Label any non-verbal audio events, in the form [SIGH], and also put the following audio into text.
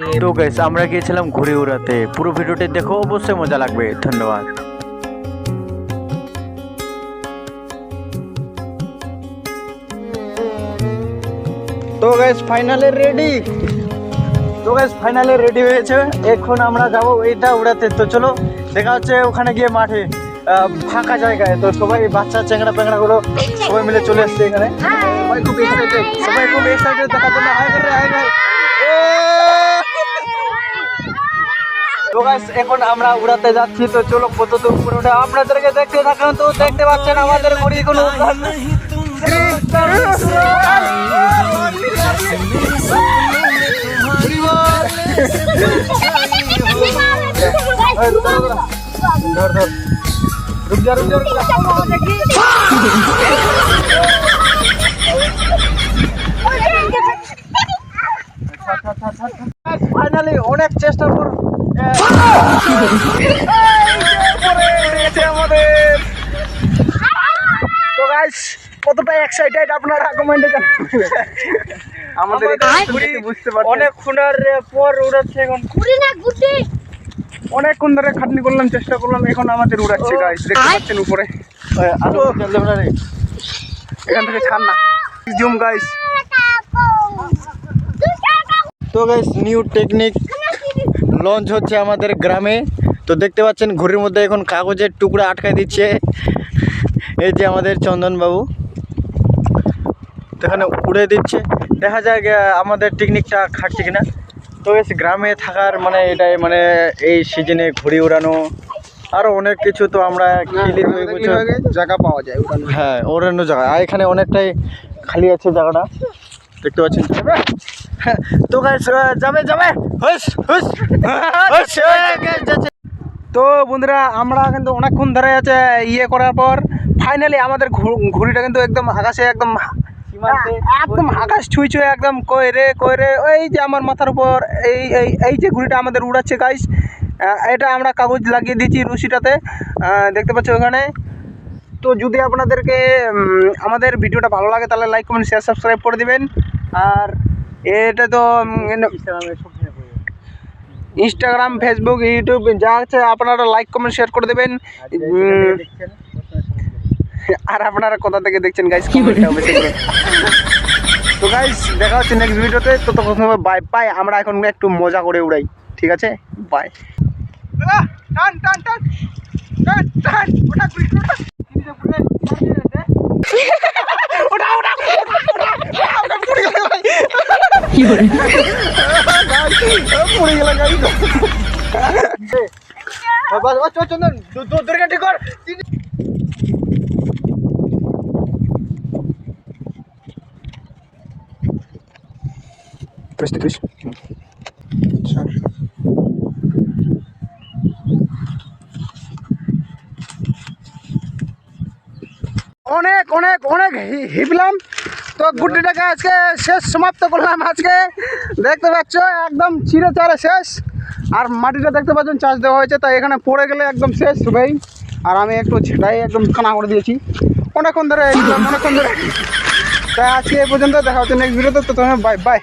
তো গাইস আমরা গিয়েছিলাম ঘুরে উড়াতে। পুরো ভিডিওটি দেখো অবশ্যই মজা লাগবে। ধন্যবাদ। তো গাইস ফাইনালে রেডি তো গাইস ফাইনালে রেডি হয়েছে। এখন আমরা যাব এইটা উড়াতে। তো চলো দেখা হচ্ছে ওখানে গিয়ে মাঠে। ফাঁকা জায়গায়। তো সবাই বাচ্চা চ্যাংড়া প্যাংড়া গুলো সবাই মিলে চলে আসছে এখানে। সবাই খুব এক্সাইটেড সবাই খুব এক্সাইটেড দেখার জন্য হাই করে হাই করে তো গাইস এখন আমরা উড়াতে যাচ্ছি তো চলো কত দূর উপরে উঠে আপনাদেরকে দেখতে থাকুন। তো দেখতে পাচ্ছেন আমাদের ঘড়ি কোনো যা ফাইনালি অনেক চেষ্টার পর আমাদের তো গাইস কতটা এক্সাইটেড আপনারা কমেন্টে জানাবেন? আমাদের বুঝতে পারছেন। অনেক খুনার পর উড়াচ্ছে এখন। অনেকক্ষণ ধরে খাটনি করলাম চেষ্টা করলাম এখন আমাদের উড়াচ্ছে গাইস দেখতে পাচ্ছেন উপরে। এখান থেকে ছাড় না। জুম গাইস তো গাইস নিউ টেকনিক লঞ্চ হচ্ছে আমাদের গ্রামে। তো দেখতে পাচ্ছেন ঘুড়ির মধ্যে এখন কাগজের টুকরা আটকায় দিচ্ছে। এই যে আমাদের চন্দন বাবু। তো এখানে উড়ে দিচ্ছে। দেখা যাক আমাদের টেকনিকটা খাটছে কিনা। তো বেশ গ্রামে থাকার মানে এটাই মানে এই সিজনে ঘুড়ি উড়ানো। আরও অনেক কিছু তো আমরা বছর জায়গা পাওয়া যায় হ্যাঁ অরণ্য জায়গা। আর এখানে অনেকটাই খালি আছে জায়গাটা। দেখতে পাচ্ছেন? হ্যাঁ, [LAUGHS] তো গাইস যাবে যাবে। হুস হুস হুস, [LAUGHS] এই, তো বন্ধুরা আমরা কিন্তু অনেকক্ষণ ধরে আছে ইয়ে করার পর ফাইনালি আমাদের ঘুড়িটা কিন্তু একদম আকাশে একদম একদম আকাশ ছুঁই ছুঁয়ে একদম কই রে কই রে ওই যে আমার মাথার উপর এই এই এই যে ঘুড়িটা আমাদের উড়াচ্ছে গাইস এটা আমরা কাগজ লাগিয়ে দিয়েছি রুশিটাতে দেখতে পাচ্ছ ওখানে। তো যদি আপনাদেরকে আমাদের ভিডিওটা ভালো লাগে তাহলে লাইক কমেন্ট শেয়ার সাবস্ক্রাইব করে দিবেন। আর এটা তো ইনস্টাগ্রামে সব ইনস্টাগ্রাম ফেসবুক ইউটিউব যা আছে আপনারা লাইক কমেন্ট শেয়ার করে দেবেন। আর আপনারা কোথা থেকে দেখছেন গাইস করে তো গাইস দেখা হচ্ছে নেক্সট ভিডিওতে তো তখন বাই বাই আমরা এখন একটু মজা করে উড়াই ঠিক আছে? বাই টান টান টান। টান টান ওটা ওটা। পড়ে গেল গাইস বাস বাস চল চন্দন দুর্গা ঠিক কর Прыщ, прыщ. অনেক অনেক অনেক হি- হিপলাম তো গুড্ডিটাকে আজকে শেষ সমাপ্ত করলাম আজকে। দেখতে পাচ্ছ, একদম চিরে চারে শেষ। আর মাটিটা দেখতে পাচ্ছেন চাষ দেওয়া হয়েছে, তাই এখানে পড়ে গেলে একদম শেষ ভাই আর আমি একটু ছেটাই, একদম খানা করে দিয়েছি। অনেকক্ষণ ধরে অনেকক্ষণ ধরে। তাই আজকে এই পর্যন্ত দেখা হচ্ছে নেক্সট ভিডিওতে তো তোমার বাই বাই